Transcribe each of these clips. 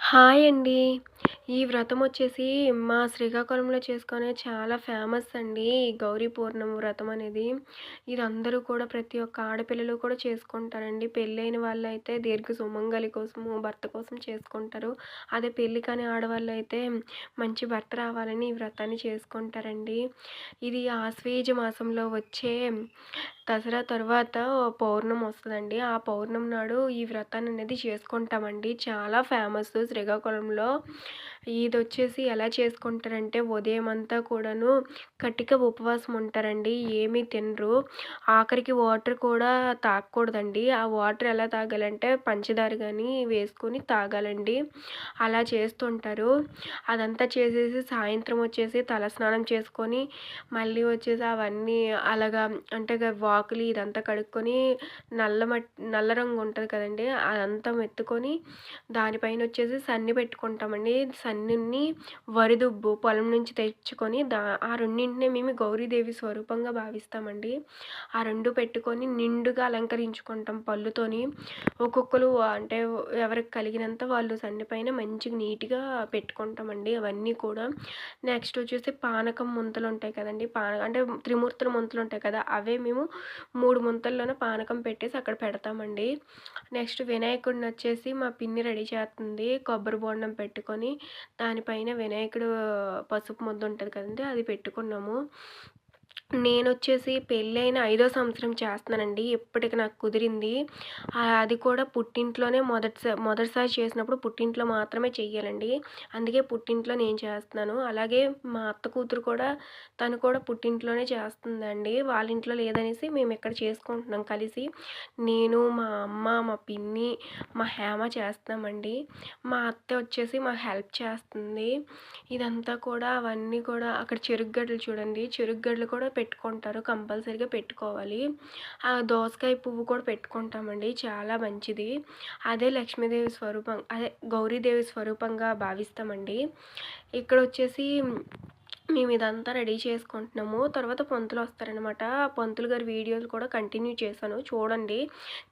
Hi అండి. ఈ వ్రతం వచ్చేసి మా శ్రీకాకుళంలో చేసుకునే చాలా ఫేమస్ అండి. ఈ గౌరీ పూర్ణం వ్రతం అనేది. ఇది అందరూ కూడా ప్రతి ఒక్క ఆడపిల్లలు కూడా చేసుకుంటారండి. పెళ్ళైన వాళ్ళు అయితే దీర్ఘ సుమంగలి కోసము, భర్త కోసం చేసుకుంటారు. అదే పెళ్ళి కాని అయితే మంచి భర్త రావాలని ఈ వ్రతాన్ని చేసుకుంటారండి. ఇది ఆశ్వేజ మాసంలో వచ్చే దసరా తర్వాత పౌర్ణమి వస్తుందండి ఆ పౌర్ణమి నాడు ఈ వ్రతాన్ని అనేది చేసుకుంటామండి. చాలా ఫేమస్ శ్రీకాకుళంలో. ఇదొచ్చేసి ఎలా చేసుకుంటారంటే ఉదయం అంతా కూడాను కటిక ఉపవాసం ఉంటారండి. ఏమీ తినరు. ఆఖరికి వాటర్ కూడా తాగకూడదండి. ఆ వాటర్ ఎలా తాగాలంటే పంచదార కానీ వేసుకొని తాగాలండి. అలా చేస్తుంటారు. అదంతా చేసేసి సాయంత్రం వచ్చేసి తలస్నానం చేసుకొని మళ్ళీ వచ్చేసి అవన్నీ అలాగా అంటే వా ఆకులు ఇదంతా కడుక్కొని నల్ల నల్ల రంగు ఉంటుంది కదండి అదంతా మెత్తుకొని దానిపైన వచ్చేసి సన్ని పెట్టుకుంటామండి. సన్నిని వరిదుబ్బు పొలం నుంచి తెచ్చుకొని దా ఆ రెండింటిని మేము గౌరీదేవి స్వరూపంగా భావిస్తామండి. ఆ రెండు పెట్టుకొని నిండుగా అలంకరించుకుంటాం పళ్ళుతోని. ఒక్కొక్కరు అంటే ఎవరికి కలిగినంత వాళ్ళు సన్ని పైన మంచిగా నీట్‌గా పెట్టుకుంటామండి అవన్నీ కూడా. నెక్స్ట్ వచ్చేసి పానకం ముంతలు ఉంటాయి కదండి పాన అంటే త్రిమూర్తుల ముంతలు ఉంటాయి కదా! అవే మేము మూడు ముంతల్లోనే పానకం పెట్టేసి అక్కడ పెడతామండి. నెక్స్ట్ వినాయకుడిని వచ్చేసి మా పిన్ని రెడీ చేస్తుంది. కొబ్బరి బోండం పెట్టుకొని దానిపైన వినాయకుడు పసుపు ముద్ద ఉంటుంది కదండి అది పెట్టుకున్నాము. నేను వచ్చేసి పెళ్ళైన ఐదో సంవత్సరం చేస్తున్నానండి. ఇప్పటికి నాకు కుదిరింది. అది కూడా పుట్టింట్లోనే మొదటిసా మొదటిసారి చేసినప్పుడు పుట్టింట్లో మాత్రమే చెయ్యాలండి. అందుకే పుట్టింట్లో నేను చేస్తున్నాను. అలాగే మా అత్త కూతురు కూడా తను కూడా పుట్టింట్లోనే చేస్తుందండి. వాళ్ళ ఇంట్లో లేదనేసి మేము ఇక్కడ చేసుకుంటున్నాం కలిసి. నేను, మా అమ్మ, మా పిన్ని, మా హేమ చేస్తున్నామండి. మా అత్త వచ్చేసి మాకు హెల్ప్ చేస్తుంది. ఇదంతా కూడా అవన్నీ కూడా అక్కడ చెరుకు చూడండి. చెరుకు కూడా పెట్టుకుంటారు. కంపల్సరీగా పెట్టుకోవాలి. ఆ దోసకాయ పువ్వు కూడా పెట్టుకుంటామండి. చాలా మంచిది. అదే లక్ష్మీదేవి స్వరూపం అదే గౌరీదేవి స్వరూపంగా భావిస్తామండి. ఇక్కడ వచ్చేసి మేము ఇదంతా రెడీ చేసుకుంటున్నాము. తర్వాత పంతులు వస్తారనమాట. పంతులు గారి వీడియోలు కూడా కంటిన్యూ చేశాను. చూడండి.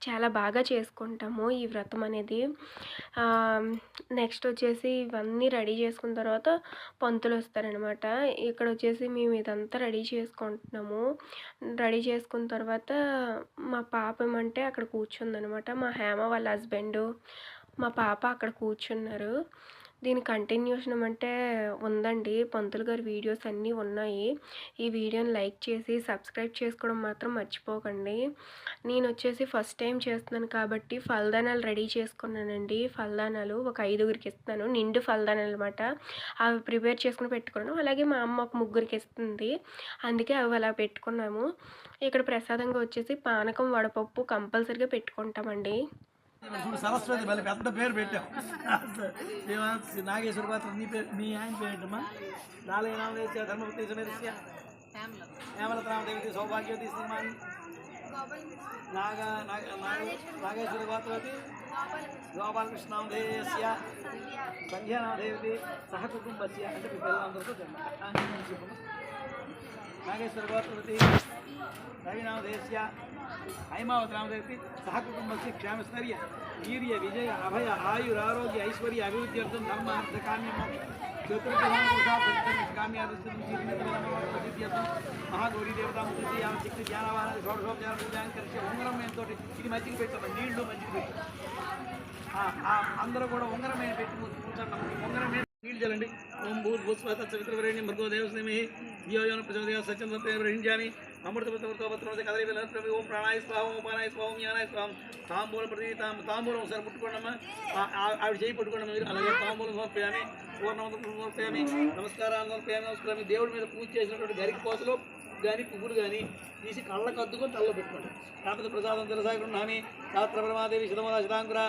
చాలా బాగా చేసుకుంటాము ఈ వ్రతం అనేది. నెక్స్ట్ వచ్చేసి ఇవన్నీ రెడీ చేసుకున్న తర్వాత పంతులు వస్తారనమాట. ఇక్కడొచ్చేసి మేము ఇదంతా రెడీ చేసుకుంటున్నాము. రెడీ చేసుకున్న తర్వాత మా పాప ఏమంటే అక్కడ కూర్చుందనమాట. మా హేమ వాళ్ళ హస్బెండు, మా పాప అక్కడ కూర్చున్నారు. దీని కంటిన్యూషన్ అంటే ఉందండి. పంతులు గారి వీడియోస్ అన్నీ ఉన్నాయి. ఈ వీడియోని లైక్ చేసి సబ్స్క్రైబ్ చేసుకోవడం మాత్రం మర్చిపోకండి. నేనొచ్చేసి ఫస్ట్ టైం చేస్తున్నాను కాబట్టి ఫలదానాలు రెడీ చేసుకున్నానండి. ఫలదానాలు ఒక ఐదుగురికి ఇస్తున్నాను. నిండు ఫలదానాలు అనమాట. అవి ప్రిపేర్ చేసుకుని పెట్టుకున్నాను. అలాగే మా అమ్మ ఒక ముగ్గురికి ఇస్తుంది. అందుకే అవి అలా పెట్టుకున్నాము. ఇక్కడ ప్రసాదంగా వచ్చేసి పానకం, వడపప్పు కంపల్సరిగా పెట్టుకుంటామండి. చూడు సరస్వతి మళ్ళీ పెద్ద పేరు పెట్టాం. నాగేశ్వర పాత్ర నీ పేరు మీ ఆయన పేరు ఏంటమ్మా నాలుగు నామదేశ్య ధర్మపతి సమేతస్య హేమలత రామదేవతి సౌభాగ్యవతి శ్రీమాన్. नाग नागेश्वरी गोत्रवती गोपालकृष्णदेयस्य सन्ध्यानादेवी सह कुटुम्बस्य अन्ते पिपलान्तरतो जन्म नागेश्वरी गोत्रवती रविनामधेयस्य हैमावतनामधेयति सह कुटुम्बस्य क्षामस्तर्य। वीर्य, विजय, अभय आयुर आयुरारोग्य ऐश्वर्य अभिवृद्ध्यर्थं धर्मार्थकाम्यं ज्योतिर्प्रधानपुरुषार्थं काम्यादृष्टं जीवनेत्र అర్థం ధర్మ అర్థ కామ్య ఆమె శక్తి జ్ఞానవానాలు షోడశోపచార పూజాంకరిస్తే ఉంగరం ఎంతో ఇది మంచిగా పెట్టాం నీళ్ళు మంచిగా పెట్టాం. అందరూ కూడా ఉంగరం మీద పెట్టి కూర్చుంటాం ఉంగరం మీద నీళ్ళు చల్లండి. ఓం భూత్ భూస్వాత చవిత్రవరేణ్యం భర్గో దేవస్నేమి యోయోన ప్రచోదయ సత్యం సత్యం ప్రహించామి అమృతమృతమృతోపత్రమత కదలి వెళ్ళి ఓం ప్రాణాయ స్వాహం ఉపానాయ స్వాహం యానాయ స్వాహం తాంబూలం ప్రతి తాంబూలం ఒకసారి పుట్టుకోండమ్మా ఆవిడ చేయి పట్టుకోండి మీరు అలాగే తాంబూలం సమర్పయామి పూర్ణవంతం సమర్పయామి నమస్కారాలు సమర్పయామి నమస్కారం దేవుడి మీద పూజ చేసినటువంటి గరికి కోసలు కానీ పువ్వులు కానీ తీసి కళ్ళకు అద్దుకొని తలలో పెట్టుకోండి. కాకపోతే ప్రసాదం తెలుసాకుంటున్నామి శాస్త్ర పరమాదేవి శతమద శతాంకుర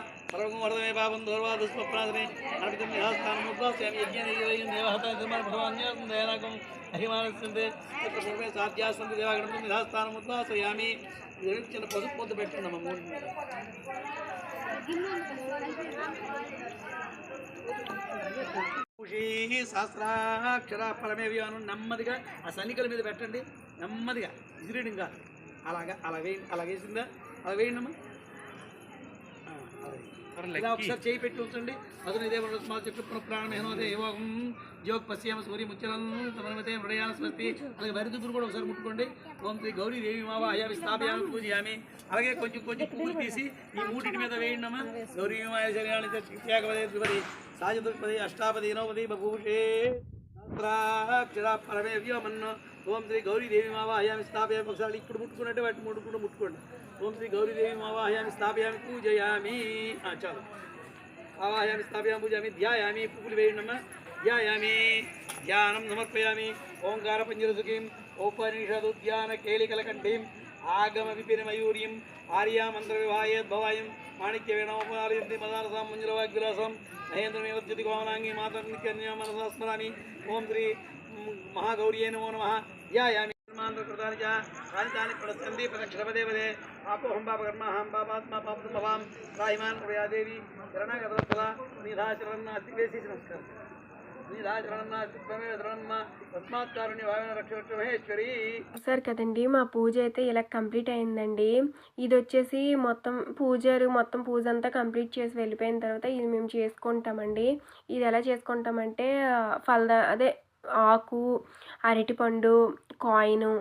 వరదమే పాపం దూర్వాద దుష్ప్రాధనే అర్పితం యథాస్థానం ముద్దాస్యామి యజ్ఞం దేవహత నిర్మాణ భగవాన్యాసం దయానకం అహిమానస్యంతే తత్ర సర్వే సాధ్యాసంతి దేవాగణం యథాస్థానం ముద్దాసయామి చిన్న పసుపు పొద్దు పెట్టండి అమ్మ మూడు మీద. సహస్రాక్షర పరమేవి అను నెమ్మదిగా ఆ సన్నికల మీద పెట్టండి. నెమ్మదిగా. ఇసిరేయడం కాదు అలాగా అలా వేయండి అలా వేసిందా? అలా వేయండి అమ్మా. వేయండి. ఇలా ఒకసారి చేయి పెట్టి ఉంచండి. అతను ఇదే చెట్టు ప్రాణమేనోదే యోగం యోగ పశ్యామ సూర్య ముచ్చరం సమన్వతే హృదయాన స్వస్తి అలాగే వరిదుగురు కూడా ఒకసారి ముట్టుకోండి. ఓం శ్రీ గౌరీ దేవి మావ అయామి స్థాపయామి పూజయామి. అలాగే కొంచెం కొంచెం పువ్వులు తీసి ఈ మూటిటి మీద గౌరీ మాయ శరీరాన్ని త్యాగపదే త్రిపది సాజతుపది అష్టాపది నవపది బభూషే క్షరా పరమే వ్యోమన్న ఓం శ్రీ గౌరీదేవి మావాహయామి స్థాపయామి ఒకసారి ఇప్పుడు ముట్టుకున్నట్టే వాటి ముట్టుకుంటూ ముట్టుకోండి ఓం శ్రీ గౌరీదేవి మావాహయామి స్థాపయామి పూజయామి ఆ, చాలు ఆవాహయామి స్థాపయామి పూజయామి ధ్యాయామి పువ్వులు వేయండమ్మా ధ్యాయామి ధ్యానం సమర్పయామి ఓంకార పంజరసుఖీం ఓపనిషదుద్యాన కేళికలకంఠీం ఆగమ విపిన మయూర్యం ఆర్యా మంత్ర వివాహేద్భవాయం మాణిక్య వేణోపాలయంతి మదారసాం మంజులవాగ్విలాసం మహేంద్రమేవద్యుతి గోమనాంగి మాతం నిత్యన్య మనసా స్మరామి. ఓం శ్రీ మహాగౌర్యే నమో నమ. యామి కృతాని చ కాని తాని ప్రసంది ప్రదక్షిణపదే పదే. పాపోహం పాపకర్మాహం పాపాత్మా పాపం భవాం రాహిమాన్ ప్రయాదేవి శరణాగత నిధాచరణ నాస్తి వేసి నమస్కారం. సార్ కదండి మా పూజ అయితే ఇలా కంప్లీట్ అయిందండి. ఇది వచ్చేసి మొత్తం పూజారు మొత్తం పూజ అంతా కంప్లీట్ చేసి వెళ్ళిపోయిన తర్వాత ఇది మేము చేసుకుంటామండి. ఇది ఎలా చేసుకుంటామంటే ఫలదా అదే ఆకు అరటిపండు కాయిను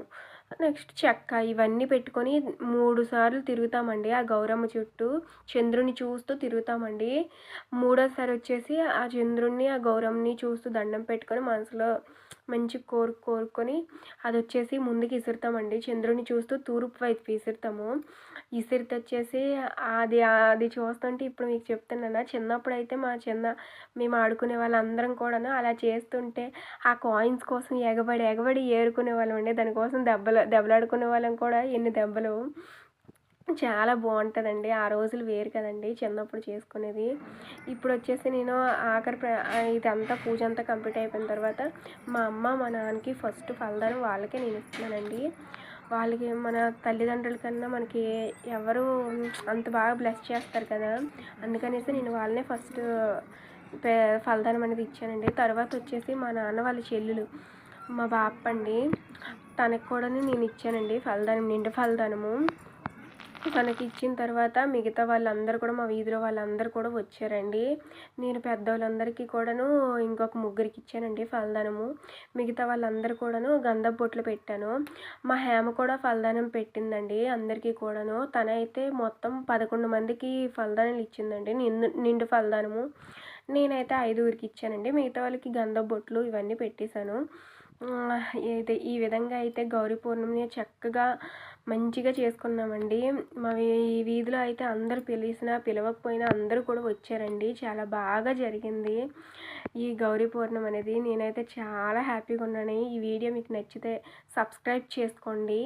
నెక్స్ట్ చెక్క ఇవన్నీ పెట్టుకొని మూడు సార్లు తిరుగుతామండి. ఆ గౌరమ్మ చుట్టూ చంద్రుని చూస్తూ తిరుగుతామండి. మూడోసారి వచ్చేసి ఆ చంద్రుణ్ణి ఆ గౌరమ్మని చూస్తూ దండం పెట్టుకొని మనసులో మంచి కోరు కోరుకొని అది వచ్చేసి ముందుకు విసురుతామండి చంద్రుని చూస్తూ తూర్పు వైపు విసురుతాము విసిరితే వచ్చేసి అది అది చూస్తుంటే ఇప్పుడు మీకు చెప్తున్నాను చిన్నప్పుడు అయితే మా చిన్న మేము ఆడుకునే వాళ్ళందరం కూడాను అలా చేస్తుంటే ఆ కాయిన్స్ కోసం ఎగబడి ఎగబడి ఏరుకునే వాళ్ళం అండి దానికోసం దెబ్బలు దెబ్బలాడుకునే వాళ్ళం కూడా ఎన్ని దెబ్బలు. చాలా బాగుంటుందండి ఆ రోజులు వేరు కదండి చిన్నప్పుడు చేసుకునేది. ఇప్పుడు వచ్చేసి నేను ఆఖరి ప్ర- ఇదంతా పూజ అంతా కంప్లీట్ అయిపోయిన తర్వాత మా అమ్మ మా నాన్నకి ఫస్ట్ ఫలదానం వాళ్ళకే నేను ఇస్తున్నానండి. వాళ్ళకి మన తల్లిదండ్రుల కన్నా మనకి ఎవరు అంత బాగా బ్లెస్ చేస్తారు కదా. అందుకనేసి నేను వాళ్ళనే ఫస్ట్ పే ఫలదానం అనేది ఇచ్చానండి. తర్వాత వచ్చేసి మా నాన్న వాళ్ళ చెల్లెలు మా బాప అండి తనకు కూడా నేను ఇచ్చానండి ఫలదానం నిండు ఫలదానము తనకి ఇచ్చిన తర్వాత మిగతా వాళ్ళందరూ కూడా మా వీధిలో వాళ్ళందరూ కూడా వచ్చారండి. నేను పెద్దవాళ్ళందరికీ కూడాను ఇంకొక ముగ్గురికి ఇచ్చానండి ఫలదానము. మిగతా వాళ్ళందరూ కూడాను గంధ బొట్లు పెట్టాను. మా హేమ కూడా ఫలదానం పెట్టిందండి అందరికీ కూడాను. తనైతే మొత్తం పదకొండు మందికి ఫలదానాలు ఇచ్చిందండి నిండు నిండు ఫలదానము. నేనైతే ఐదుగురికి ఇచ్చానండి. మిగతా వాళ్ళకి గంధ బొట్లు ఇవన్నీ పెట్టేశాను. ఇది ఈ విధంగా అయితే గౌరీ పూర్ణిమని చక్కగా మంచిగా చేసుకున్నామండి. మా ఈ వీధిలో అయితే అందరూ పిలిచినా పిలవకపోయినా అందరూ కూడా వచ్చారండి. చాలా బాగా జరిగింది ఈ గౌరీ పూర్ణిమ అనేది నేనైతే చాలా హ్యాపీగా ఉన్నాను. ఈ వీడియో మీకు నచ్చితే సబ్స్క్రైబ్ చేసుకోండి.